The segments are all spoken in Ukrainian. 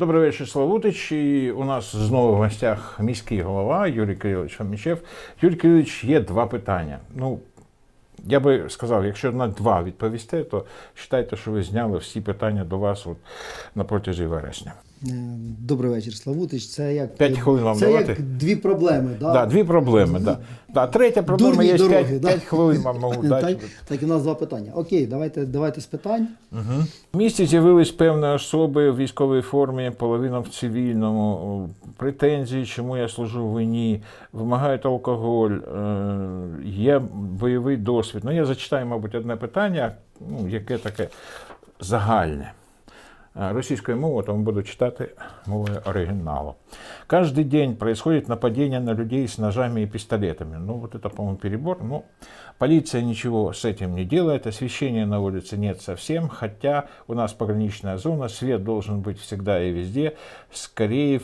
Добрий вечір, Славутич. І у нас знову в гостях міський голова Юрій Кирилович Фомічев. Юрій Кирилович, є два питання. Ну, я би сказав, якщо на два відповісте, то вважайте, що ви зняли всі питання до вас от, на протязі вересня. Е, Добрий вечір, Славутич. Це як П'ять хвилин вам це давати? як дві проблеми. Да? Да, дві проблеми. Да. Да, третя проблема Дурні є дороги, 5, да. хвилин вам можу дати. Так, так, і у нас два питання. Окей, давайте, давайте з питань. В місті з'явились певні особи в військовій формі, половина в цивільному. Претензії, чому я служу в війні, вимагають алкоголь, е, є бойовий досвід. Ну, я зачитаю, мабуть, одне питання, ну, яке таке загальне. Е, Російською мовою, тому буду читати мовою оригіналу. Каждый день происходит нападение на людей с ножами и пистолетами. Ну, вот это, по-моему, перебор. Ну, полиция ничего с этим не делает, освещения на улице нет совсем, хотя у нас пограничная зона, свет должен быть всегда и везде. Скорее,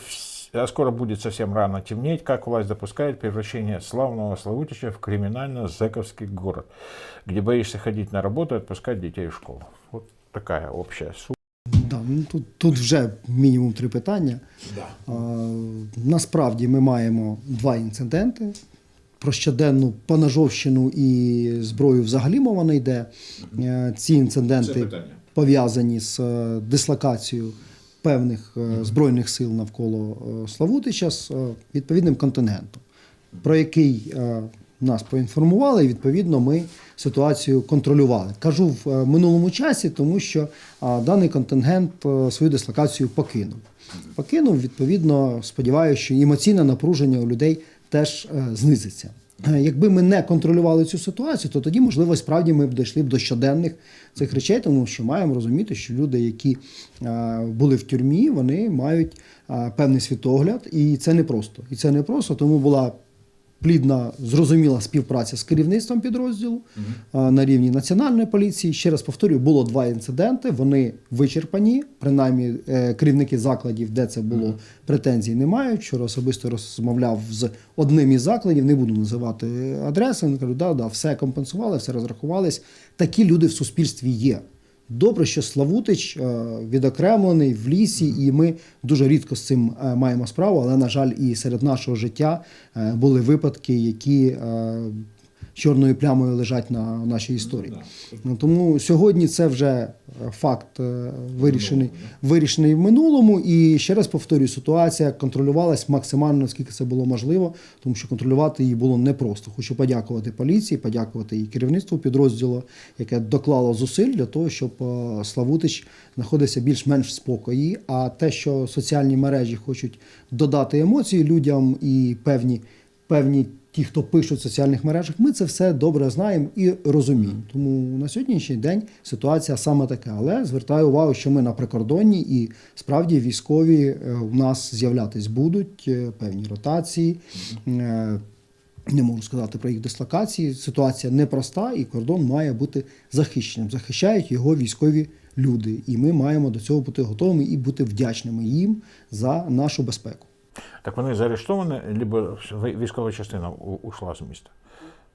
а скоро будет совсем рано темнеть, как власть допускает превращение славного Славутича в криминально-зэковский город, где боишься ходить на работу и отпускать детей в школу. Вот такая общая суть. Да, ну, тут, тут вже мінімум три питання. А, насправді ми маємо два інциденти. Про щоденну поножовщину і зброю взагалі мова не йде. Е, Ці інциденти пов'язані з е, дислокацією певних е, збройних сил навколо Славутича з відповідним контингентом, про який нас проінформували, і відповідно ми ситуацію контролювали. Кажу в е, минулому часі, тому що е, даний контингент е, свою дислокацію покинув. Покинув, відповідно, сподіваюся, що емоційне напруження у людей теж знизиться. Якби ми не контролювали цю ситуацію, то тоді, можливо, справді ми б дійшли б до щоденних цих речей, тому що маємо розуміти, що люди, які були в тюрмі, вони мають певний світогляд, і це не просто. І це не просто, тому була плідна, зрозуміла співпраця з керівництвом підрозділу а, на рівні національної поліції. Ще раз повторюю, було два інциденти. Вони вичерпані. Принаймні, е, керівники закладів, де це було претензій, не мають. Вчора особисто розмовляв з одним із закладів, не буду називати адреси. Вони кажуть, да, да, все компенсували, все розрахувались. Такі люди в суспільстві є. Добре, що Славутич е, відокремлений в лісі, і ми дуже рідко з цим е, маємо справу, але, на жаль, і серед нашого життя е, були випадки, які чорною плямою лежать на нашій історії. Ну, тому сьогодні це вже е, факт е, вирішений, вирішений в минулому. І ще раз повторюю, ситуація контролювалась максимально, наскільки це було можливо, тому що контролювати її було непросто. Хочу подякувати поліції, подякувати і керівництву підрозділу, яке доклало зусиль для того, щоб е, Славутич знаходився більш-менш в спокої. А те, що соціальні мережі хочуть додати емоції людям і певні, певні ті, хто пишуть в соціальних мережах, ми це все добре знаємо і розуміємо. Тому на сьогоднішній день ситуація саме така. Але звертаю увагу, що ми на прикордонні і справді військові е, у нас з'являтись будуть е, певні ротації. Е, Не можу сказати про їх дислокації. Ситуація непроста, і кордон має бути захищеним. Захищають його військові люди, і ми маємо до цього бути готовими і бути вдячними їм за нашу безпеку. Так вони заарештовані, або військова частина ушла з міста.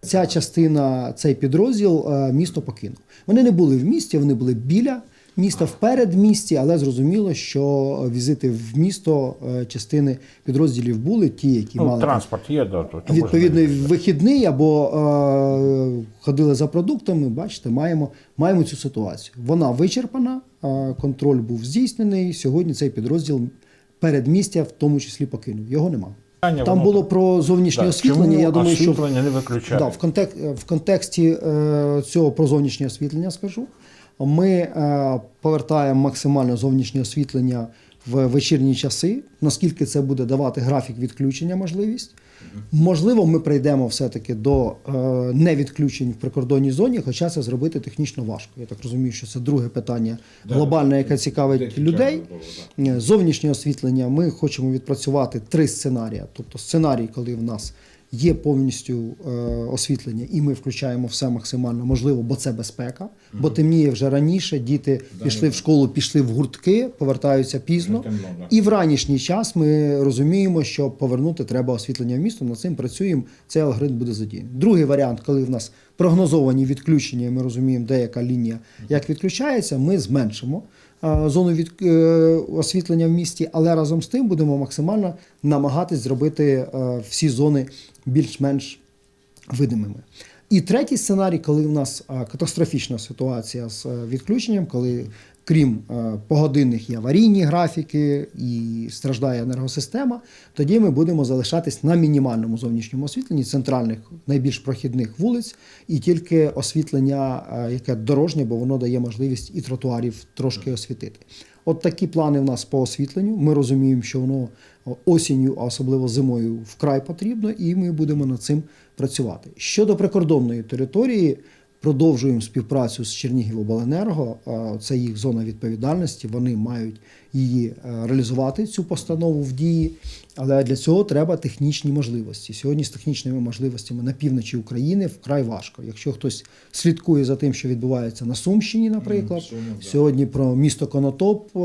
Ця частина, цей підрозділ е, місто покинув. Вони не були в місті, вони були біля міста, вперед місті, але зрозуміло, що візити в місто е, частини підрозділів були ті, які Ну, мали транспорт є, да, то, то відповідний можна- вихідний або е, ходили за продуктами. Бачите, маємо, маємо цю ситуацію. Вона вичерпана, е, контроль був здійснений. Сьогодні цей підрозділ передмістя в тому числі покинув. Його нема. Там воно було про зовнішнє Да. освітлення. Чому Я думаю, що освітлення не виключає. Да, в, контек... в контексті е, цього про зовнішнє освітлення скажу. Ми е, повертаємо максимально зовнішнє освітлення в вечірні часи, наскільки це буде давати графік відключення можливість. Можливо, ми прийдемо все-таки до е, невідключень в прикордонній зоні, хоча це зробити технічно важко. Я так розумію, що це друге питання глобальне, яке цікавить людей. Е, Зовнішнє освітлення ми хочемо відпрацювати три сценарії. Тобто сценарій, коли в нас є повністю е, освітлення, і ми включаємо все максимально можливо, бо це безпека. Бо темніє вже раніше, діти пішли в школу, пішли в гуртки, повертаються пізно. Темно, да. І в ранішній час ми розуміємо, що повернути треба освітлення в місто. Над цим працюємо. Цей алгоритм буде задіяний. Другий варіант, коли в нас прогнозовані відключення, і ми розуміємо, де яка лінія як відключається, ми зменшимо е, зону від, е, освітлення в місті, але разом з тим будемо максимально намагатись зробити е, всі зони більш-менш видимими. І третій сценарій, коли в нас е, катастрофічна ситуація з е, відключенням, коли крім е, погодинних є аварійні графіки і страждає енергосистема, тоді ми будемо залишатись на мінімальному зовнішньому освітленні центральних найбільш прохідних вулиць, і тільки освітлення, яке дорожнє, бо воно дає можливість і тротуарів трошки освітити. От такі плани в нас по освітленню. Ми розуміємо, що воно осінню, а особливо зимою, вкрай потрібно, і ми будемо над цим працювати. Щодо прикордонної території, продовжуємо співпрацю з Чернігівобленерго. Це їх зона відповідальності. Вони мають її е, реалізувати цю постанову в дії. Але для цього треба технічні можливості. Сьогодні з технічними можливостями на півночі України вкрай важко. Якщо хтось слідкує за тим, що відбувається на Сумщині, наприклад, сьогодні про місто Конотоп е,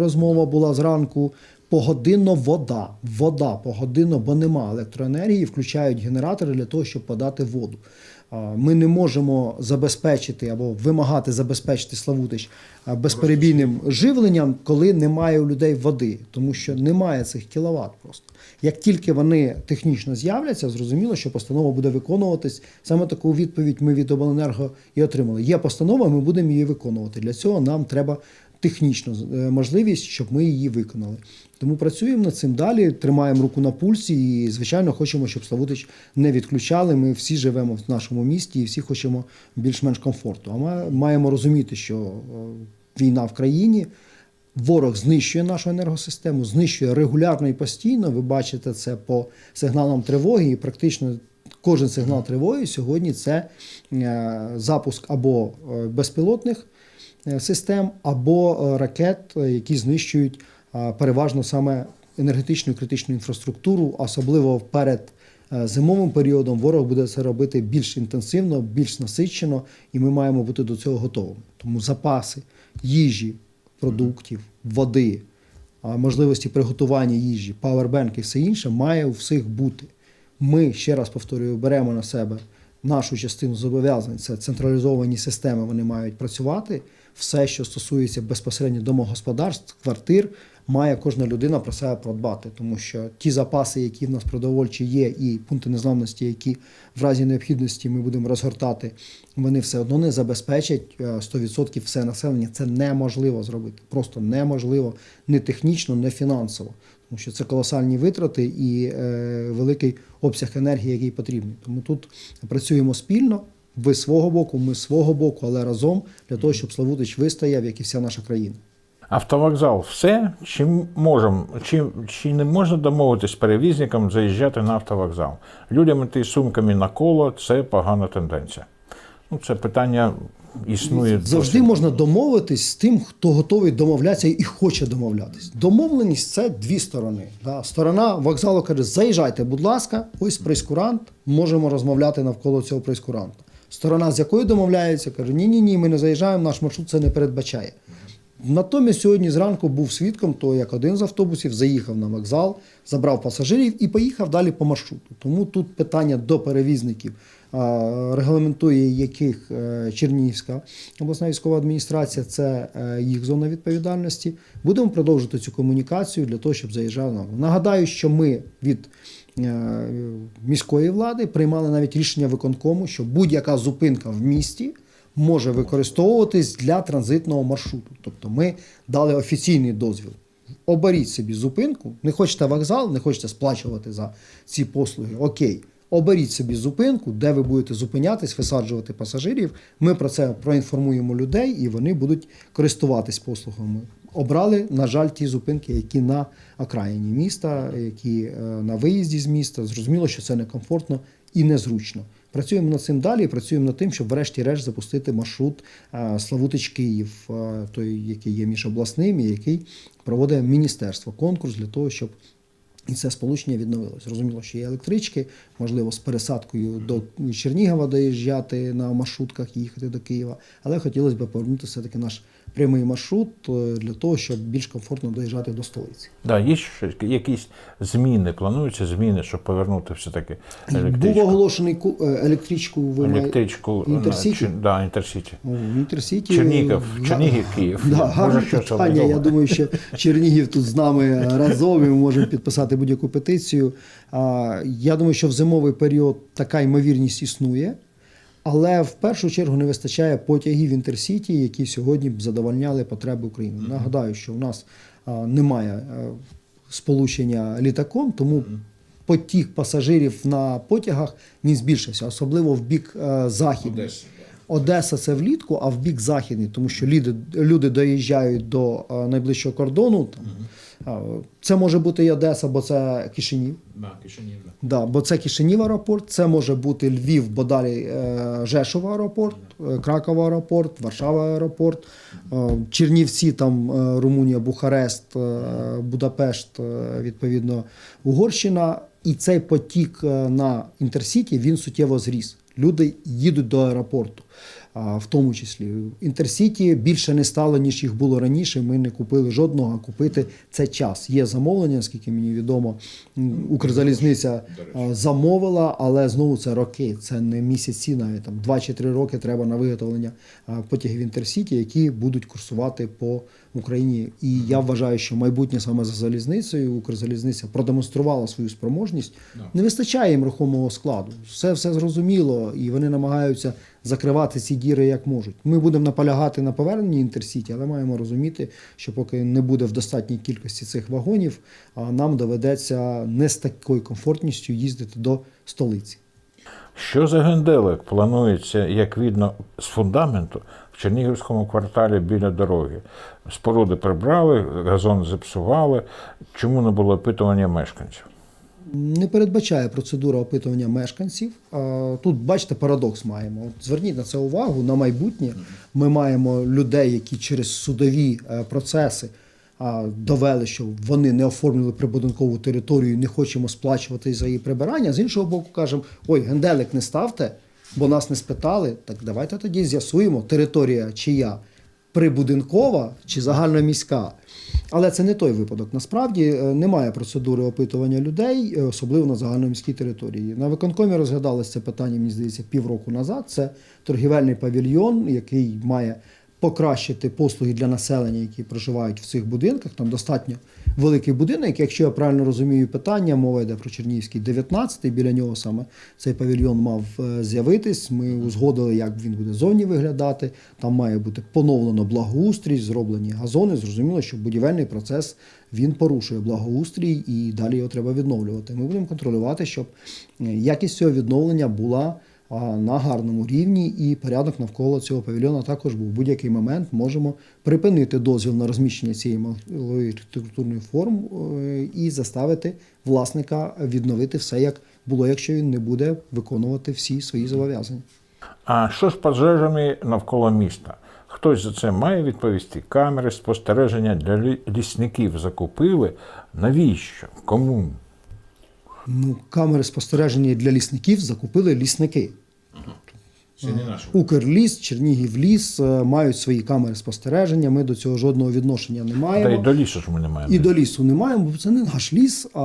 розмова була зранку. Погодинно вода, вода погодинно, бо нема електроенергії, включають генератори для того, щоб подати воду. Ми не можемо забезпечити або вимагати забезпечити Славутич безперебійним живленням, коли немає у людей води, тому що немає цих кіловат просто. Як тільки вони технічно з'являться, зрозуміло, що постанова буде виконуватись. Саме таку відповідь ми від обленерго і отримали. Є постанова, ми будемо її виконувати. Для цього нам треба технічну е, можливість, щоб ми її виконали. Тому працюємо над цим далі, тримаємо руку на пульсі і, звичайно, хочемо, щоб Славутич не відключали. Ми всі живемо в нашому місті і всі хочемо більш-менш комфорту. А ми маємо розуміти, що е, війна в країні. Ворог знищує нашу енергосистему, знищує регулярно і постійно. Ви бачите це по сигналам тривоги, і практично кожен сигнал тривоги сьогодні це е, запуск або безпілотних систем, або е, ракет, е, які знищують е, переважно саме енергетичну і критичну інфраструктуру, особливо перед е, зимовим періодом ворог буде це робити більш інтенсивно, більш насичено, і ми маємо бути до цього готовими. Тому запаси їжі, продуктів, води, можливості приготування їжі, павербенки і все інше має у всіх бути. Ми, ще раз повторюю, беремо на себе нашу частину зобов'язань, це централізовані системи, вони мають працювати. Все, що стосується безпосередньо домогосподарств, квартир, має кожна людина про себе продбати, тому що ті запаси, які в нас продовольчі є, і пункти незламності, які в разі необхідності ми будемо розгортати, вони все одно не забезпечать е, 100% все населення. Це неможливо зробити. Просто неможливо не технічно, не фінансово. Тому що це колосальні витрати і е, великий обсяг енергії, який потрібний. Тому тут працюємо спільно. Ви свого боку, ми свого боку, але разом для того, щоб Славутич вистояв, як і вся наша країна. Автовокзал все, чи можемо, чи, чи не можна домовитись з перевізником заїжджати на автовокзал? Людям йти сумками на коло це погана тенденція. Ну, це питання існує. Завжди досить. можна домовитись з тим, хто готовий домовлятися і хоче домовлятись. Домовленість це дві сторони. Да. Сторона вокзалу каже: заїжджайте, будь ласка, ось прейскурант, можемо розмовляти навколо цього прейскуранта. Сторона, з якою домовляється, каже: ні, ні, ми не заїжджаємо, наш маршрут це не передбачає. Натомість сьогодні зранку був свідком того, як один з автобусів заїхав на вокзал, забрав пасажирів і поїхав далі по маршруту. Тому тут питання до перевізників, регламентує яких е, Чернігівська обласна військова адміністрація, це е, їх зона відповідальності. Будемо продовжувати цю комунікацію для того, щоб заїжджав на нагадаю, що ми від е, міської влади приймали навіть рішення виконкому, що будь-яка зупинка в місті може використовуватись для транзитного маршруту. Тобто ми дали офіційний дозвіл. Оберіть собі зупинку, не хочете вокзал, не хочете сплачувати за ці послуги. Окей, оберіть собі зупинку, де ви будете зупинятись, висаджувати пасажирів. Ми про це проінформуємо людей, і вони будуть користуватись послугами. Обрали, на жаль, ті зупинки, які на окраїні міста, які е, на виїзді з міста. Зрозуміло, що це некомфортно і незручно. Працюємо над цим далі, працюємо над тим, щоб врешті-решт запустити маршрут е, Славутич Київ, е, той, який є міжобласним і який проводить міністерство конкурс для того, щоб І це сполучення відновилось. Зрозуміло, що є електрички, можливо, з пересадкою до Чернігова доїжджати на маршрутках і їхати до Києва. Але хотілося б повернути все-таки наш прямий маршрут е, для того, щоб більш комфортно доїжджати до столиці. Да, є щось, якісь зміни, плануються зміни, щоб повернути все-таки Був оголошений ку- е, електричку в електричку Інтерсіті? Да, Інтерсіті. Інтерсіті. Чернігів, Чернігів, Київ. Да, гарне питання. Я думаю, що Чернігів тут з нами разом і ми можемо підписати будь-яку петицію. Я думаю, що в зимовий період така ймовірність існує. Але в першу чергу не вистачає потягів інтерсіті, які сьогодні б задовольняли потреби України. Нагадаю, що в нас немає е, сполучення літаком, тому потік пасажирів на потягах він збільшився, особливо в бік е, західний. Одеса це влітку, а в бік західний, тому що люди, люди доїжджають до е, найближчого кордону. Там. Це може бути і Одеса, бо це Кишинів. Да, Кишинів, да. Да, бо це Кишинів аеропорт, це може бути Львів, бо далі е, Жешов аеропорт, е, Краков аеропорт, Варшава аеропорт, е, Чернівці, там Румунія, Бухарест, Будапешт, відповідно, Угорщина. І цей потік на інтерсіті він суттєво зріс. Люди їдуть до аеропорту. В тому числі інтерсіті більше не стало, ніж їх було раніше. Ми не купили жодного, а купити це час. Є замовлення, наскільки мені відомо. Укрзалізниця замовила, але знову це роки. Це не місяці, навіть там 2 чи 3 роки треба на виготовлення потягів інтерсіті, які будуть курсувати по Україні. І я вважаю, що майбутнє саме за залізницею. Укрзалізниця продемонструвала свою спроможність. Не вистачає їм рухомого складу. Все все зрозуміло, і вони намагаються закривати ці діри як можуть. Ми будемо наполягати на поверненні інтерсіті, але маємо розуміти, що поки не буде в достатній кількості цих вагонів, нам доведеться не з такою комфортністю їздити до столиці. Що за генделик планується, як видно, з фундаменту в Чернігівському кварталі біля дороги? Споруди прибрали, газон зіпсували. Чому не було опитування мешканців? Не передбачає процедура опитування мешканців. Тут, бачите, парадокс маємо. Зверніть на це увагу на майбутнє. Ми маємо людей, які через судові е, процеси довели, що вони не оформлювали прибудинкову територію, і не хочемо сплачувати за її прибирання. З іншого боку, кажемо: ой, генделик не ставте, бо нас не спитали. Так давайте тоді з'ясуємо, територія чия прибудинкова чи загальноміська. Але це не той випадок. Насправді е, немає процедури опитування людей, е, особливо на загальноміській території. На виконкомі розглядалося це питання, мені здається, півроку назад. Це торгівельний павільйон, який має покращити послуги для населення, які проживають в цих будинках. Там достатньо великий будинок. Якщо я правильно розумію питання, мова йде про Чернігівський 19-й, біля нього саме цей павільйон мав е, з'явитись. Ми узгодили, як він буде зовні виглядати. Там має бути поновлено благоустрій, зроблені газони. Зрозуміло, що будівельний процес він порушує благоустрій і далі його треба відновлювати. Ми будемо контролювати, щоб е, якість цього відновлення була на гарному рівні, і порядок навколо цього павільйона також був. В будь-який момент можемо припинити дозвіл на розміщення цієї архітектурної форм е, і заставити власника відновити все як було, якщо він не буде виконувати всі свої зобов'язання. А що з пожежами навколо міста? Хтось за це має відповісти? Камери спостереження для лісників закупили. Навіщо? Кому? Ну, камери спостереження для лісників закупили лісники. Це не наше. Укрліс, Чернігівліс е, мають свої камери спостереження. Ми до цього жодного відношення не Та й до лісу ж ми не маємо. І до лісу не маємо, бо це не наш ліс, а...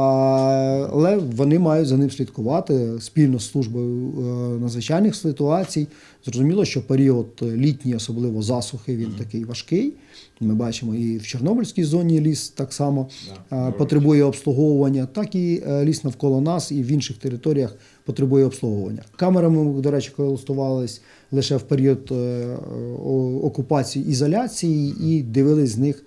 але вони мають за ним слідкувати спільно з службою е, надзвичайних ситуацій. Зрозуміло, що період літній, особливо засухи, він такий важкий. Ми бачимо і в Чорнобильській зоні ліс так само е, потребує обслуговування, так і ліс навколо нас і в інших територіях потребує обслуговування. Камерами, ми, до речі, користувались лише в період е, окупації ізоляції і дивились з них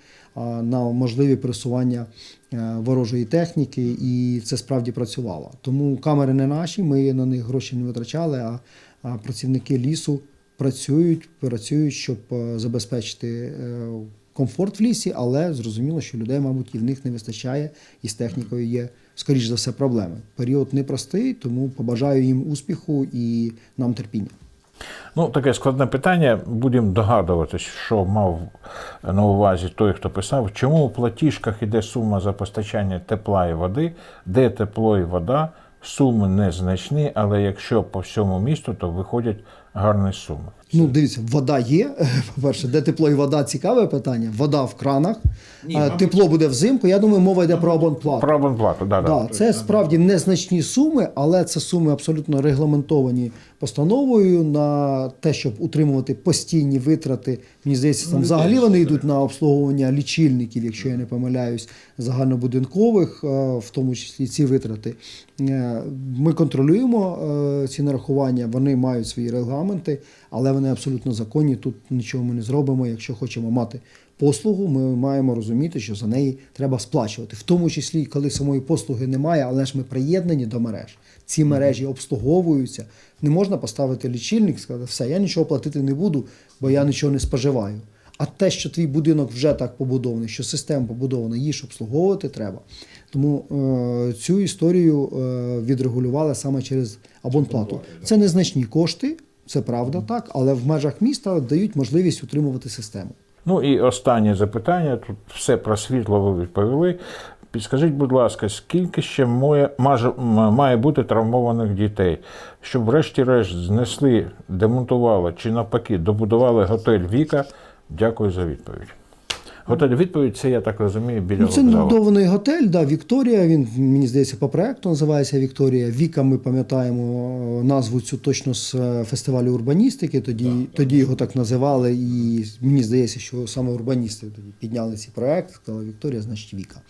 на можливі пересування е, ворожої техніки, і це справді працювало. Тому камери не наші, ми на них гроші не витрачали, а, працівники лісу працюють, працюють, щоб е, забезпечити комфорт в лісі, але зрозуміло, що людей, мабуть, і в них не вистачає, і з технікою є, скоріш за все, проблеми. Період непростий, тому побажаю їм успіху і нам терпіння. Ну, таке складне питання. Будемо догадуватись, що мав на увазі той, хто писав, чому у платіжках іде сума за постачання тепла і води, де тепло і вода, суми незначні, але якщо по всьому місту, то виходять гарні суми. Ну, дивіться, вода є. По-перше, де тепло і вода цікаве питання. Вода в кранах, а, тепло буде взимку. Я думаю, мова йде про абонплату. Про абонплату, да, да. Да, це справді незначні суми, але це суми абсолютно регламентовані постановою на те, щоб утримувати постійні витрати. Мені здається, там взагалі вони йдуть на обслуговування лічильників, якщо я не помиляюсь, загальнобудинкових, е, в тому числі ці витрати. Е, Ми контролюємо е, ці нарахування, вони мають свої регламенти, але вони абсолютно законні. Тут нічого ми не зробимо. Якщо хочемо мати послугу, ми маємо розуміти, що за неї треба сплачувати, в тому числі, коли самої послуги немає, але ж ми приєднані до мереж. Ці мережі обслуговуються. Не можна поставити лічильник, сказати, все, я нічого платити не буду, бо я нічого не споживаю. А те, що твій будинок вже так побудований, що система побудована, її ж обслуговувати треба. Тому е, цю історію е, відрегулювали саме через абонплату. Це незначні кошти, це правда, так, але в межах міста дають можливість утримувати систему. Ну і останнє запитання. Тут все про світло ви відповіли. Підскажіть, будь ласка, скільки ще має, має бути травмованих дітей, щоб врешті-решт знесли, демонтували чи навпаки добудували готель Віка? Дякую за відповідь. Готель відповідь це, я так розумію, біля Ну, це недобудований готель, да, Вікторія. Він мені здається по проекту називається Вікторія. Віка. Ми пам'ятаємо е, назву цю точно з е, фестивалю урбаністики. Тоді, тоді його так називали, і мені здається, що саме урбаністи тоді підняли цей проект. Сказали Вікторія, значить Віка.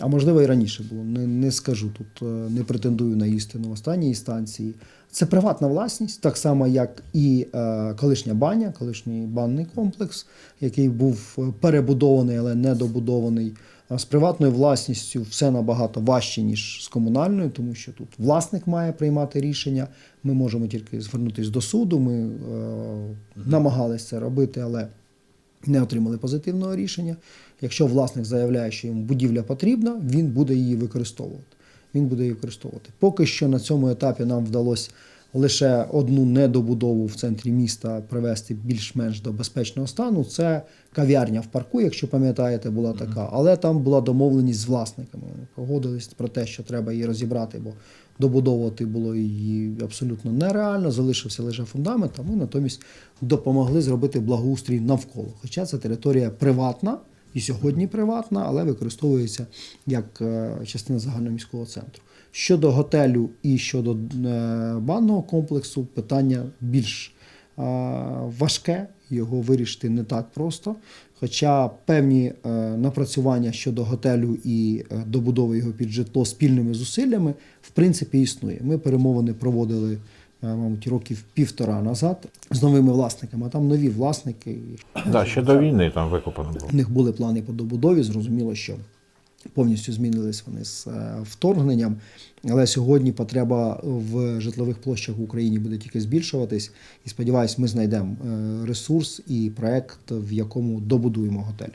А можливо, і раніше було. Не, не скажу тут, е, не претендую на істину в останній інстанції. Це приватна власність, так само як і е, колишня баня, колишній банний комплекс, який був е, перебудований, але недобудований. А З приватною власністю все набагато важче, ніж з комунальною, тому що тут власник має приймати рішення. Ми можемо тільки звернутися до суду. Ми е, намагалися це робити, але не отримали позитивного рішення. Якщо власник заявляє, що йому будівля потрібна, він буде її використовувати. Він буде її використовувати. Поки що на цьому етапі нам вдалося лише одну недобудову в центрі міста привести більш-менш до безпечного стану. Це кав'ярня в парку, якщо пам'ятаєте, була така. Але там була домовленість з власниками. Вони погодились про те, що треба її розібрати, бо добудовувати було її абсолютно нереально. Залишився лише фундамент. А ми натомість допомогли зробити благоустрій навколо. Хоча це територія приватна. І сьогодні приватна, але використовується як е, частина загальноміського центру. Щодо готелю і щодо е, банного комплексу, питання більш е, важке, його вирішити не так просто. Хоча певні е, напрацювання щодо готелю і добудови його під житло спільними зусиллями, в принципі, існує. Ми перемовини проводили, мабуть, років півтора назад з новими власниками, а там нові власники. Да, ще до війни там викопано було. У них були плани по добудові. Зрозуміло, що повністю змінились вони з е, вторгненням. Але сьогодні потреба в житлових площах в Україні буде тільки збільшуватись. І сподіваюсь, ми знайдемо е, ресурс і проект, в якому добудуємо готель.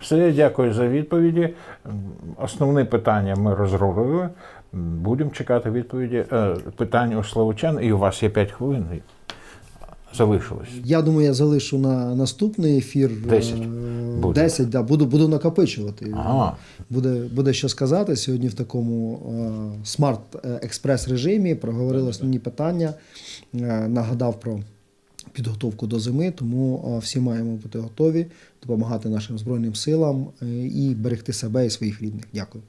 Все, дякую за відповіді. Основне питання ми розробили. Будемо чекати відповіді. Е, Питань у словочан, і у вас є 5 хвилин. Залишилось. Я думаю, я залишу на наступний ефір. Десять Е, буде. 10, да, буду, буду накопичувати. Ага. Буде, буде що сказати. Сьогодні в такому е, смарт-експрес режимі проговорили основні питання, е, нагадав про підготовку до зими, тому е, всі маємо бути готові допомагати нашим Збройним силам е, і берегти себе і своїх рідних. Дякую.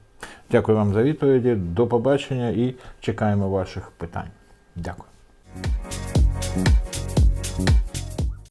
Дякую вам за відповіді. До побачення і чекаємо ваших питань. Дякую.